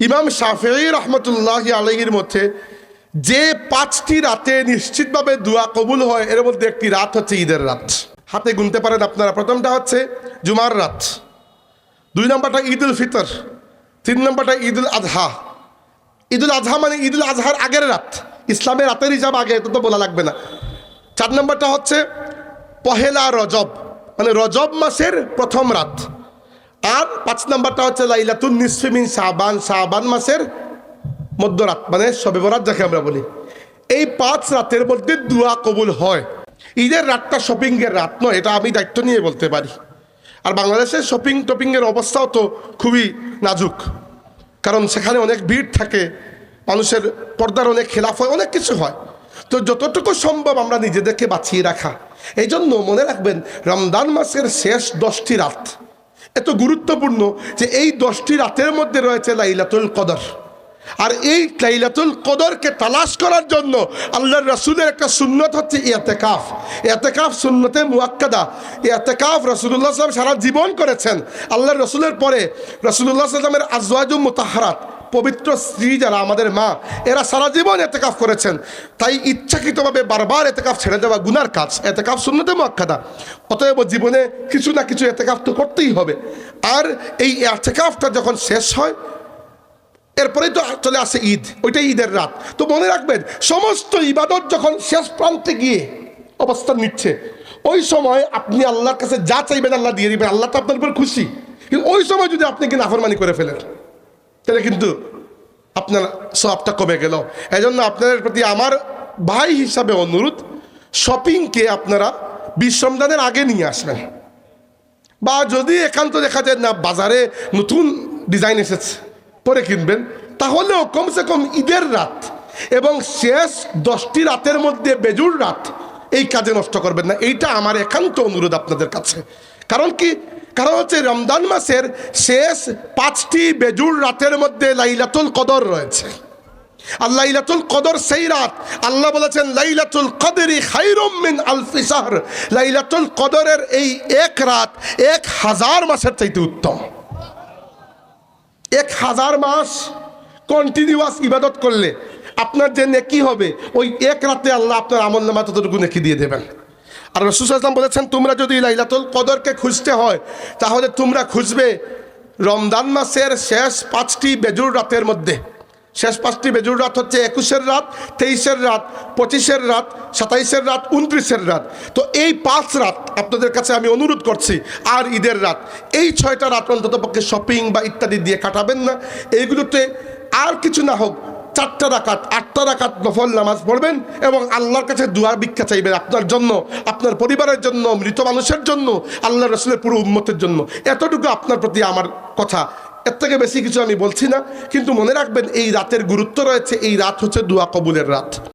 ইমাম শাফি রহমতুল্লাহ আলহীর মধ্যে যে পাঁচটি রাতে নিশ্চিতভাবে দোয়া কবুল হয়, এর মধ্যে একটি রাত হচ্ছে ঈদের রাত। হাতে গুনতে পারেন আপনারা। প্রথমটা হচ্ছে জুমার রাত। দুই নম্বরটা ঈদ উল ফিতর। তিন নম্বরটা ঈদ উল আজহা ঈদ উল আজহা মানে ঈদ উল আজহার আগের রাত। ইসলামের রাতের হিসাব আগে এটা তো বলা লাগবে না। চার নম্বরটা হচ্ছে পহেলা রজব। মানে রজব মাসের প্রথম রাত। আর পাঁচ নম্বরটা হচ্ছে লাইলাতুন নিসফিমিন সাবান শাহবান মাসের মধ্যরাত মানে সবে বরাত যাকে আমরা বলি। এই পাঁচ রাতের মধ্যে দুয়া কবুল হয়। ঈদের রাতটা শপিংয়ের রাত নয়, এটা আমি দায়িত্ব নিয়ে বলতে পারি। আর বাংলাদেশের শপিং টপিংয়ের অবস্থাও তো খুবই নাজুক। কারণ সেখানে অনেক ভিড় থাকে, মানুষের পর্দার অনেক খেলাফ হয়, অনেক কিছু হয়। তো যতটুকু সম্ভব আমরা নিজেদেরকে বাঁচিয়ে রাখা। এই জন্য মনে রাখবেন রমদান মাসের শেষ দশটি রাত এত গুরুত্বপূর্ণ যে এই দশটি রাতের মধ্যে রয়েছে লাইলাতুল কদর। আর এই লাইলাতুল কদরকে তালাশ করার জন্য আল্লাহর রসুলের একটা সুন্নত হচ্ছে এতেকাফ এতেকাফ সুন্নতে মুয়াক্কাদা। এতেকাফ রসুল্লাহ সাল্লাম সারা জীবন করেছেন। আল্লাহর রসুলের পরে রসুল্লাহ সাল্লামের আজওয়াজু মুতাহারাত। পবিত্র স্ত্রী যারা, আমাদের মা, এরা সারা জীবন এতেকাফ করেছেন। তাই ইচ্ছাকৃতভাবে বারবার এতেকাফ ছেড়ে দেওয়া গুনার কাজ, এতেকাফ শূন্যতে মুয়াক্কাদা অতএব জীবনে কিছু না কিছু এতেকাফ তো করতেই হবে। আর এই এতেকাফটা যখন শেষ হয়, এরপরেই তো চলে আসে ঈদ, ওইটাই ঈদের রাত। তো মনে রাখবেন, সমস্ত ইবাদত যখন শেষ প্রান্তে গিয়ে অবস্থান নিচ্ছে, ওই সময় আপনি আল্লাহর কাছে যা চাইবেন আল্লাহ দিয়ে দিবেন, আল্লাহ তো আপনার উপর খুশি। কিন্তু ওই সময় যদি আপনি কি নাফরমানি করে ফেলেন তাহলে কিন্তু আপনার সবটা কমে গেল। এই জন্য আপনাদের প্রতি আমার ভাই হিসাবে অনুরোধ শপিংকে আপনারা বিশ্বমদানের আগে নিয়ে আসবেন। বা যদি একান্ত দেখা যায় না, বাজারে নতুন ডিজাইন এসেছে, পরে কিনবেন, তাহলেও কমসে কম ঈদের রাত এবং শেষ দশটি রাতের মধ্যে বেজুর রাত এই কাজে নষ্ট করবেন না। এইটা আমার একান্ত অনুরোধ আপনাদের কাছে। কারণ কি? কারণ হচ্ছে রমজান মাসের শেষ পাঁচটি বেজুর রাতের মধ্যে লাইলাতুল কদর রয়েছে। আর লাইলাতুল কদর সেই রাত আল্লাহ বলেছেন, লাইলাতুল কদরি খাইরুম মিন আলফি শাহর। লাইলাতুল কদরের এই এক রাত এক হাজার মাসের চাইতে উত্তম। এক হাজার মাস কন্টিনিউয়াস ইবাদত করলে আপনার যে নেকি হবে, ওই এক রাতে আল্লাহ আপনার আমল নামা ততটুকু নেকি দিয়ে দেবেন। আর রসুল আসলাম বলেছেন, তোমরা যদি লাইলাতুল কদরকে খুঁজতে হয়, তাহলে তোমরা খুঁজবে রমজান মাসের শেষ পাঁচটি বেজুর রাতের মধ্যে। শেষ পাঁচটি বেজুর রাত হচ্ছে একুশের রাত, তেইশের রাত, পঁচিশের রাত, সাতাইশের রাত, উনত্রিশের রাত। তো এই পাঁচ রাত আপনাদের কাছে আমি অনুরোধ করছি, আর ঈদের রাত। এই ছয়টা রাত অন্তত পক্ষে শপিং বা ইত্যাদি দিয়ে কাটাবেন না। এইগুলোতে আর কিছু না হোক চারটা রাকাত, আটটা রাকাত নফল নামাজ পড়বেন এবং আল্লাহর কাছে দুয়া ভিক্ষা চাইবেন আপনার জন্য, আপনার পরিবারের জন্য, মৃত মানুষের জন্য আল্লাহ রসুলের পুরো উন্মতের জন্য। এতটুকু আপনার প্রতি আমার কথা। এর থেকে বেশি কিছু আমি বলছি না, কিন্তু মনে রাখবেন এই রাতের গুরুত্ব রয়েছে, এই রাত হচ্ছে দুয়া কবুলের রাত।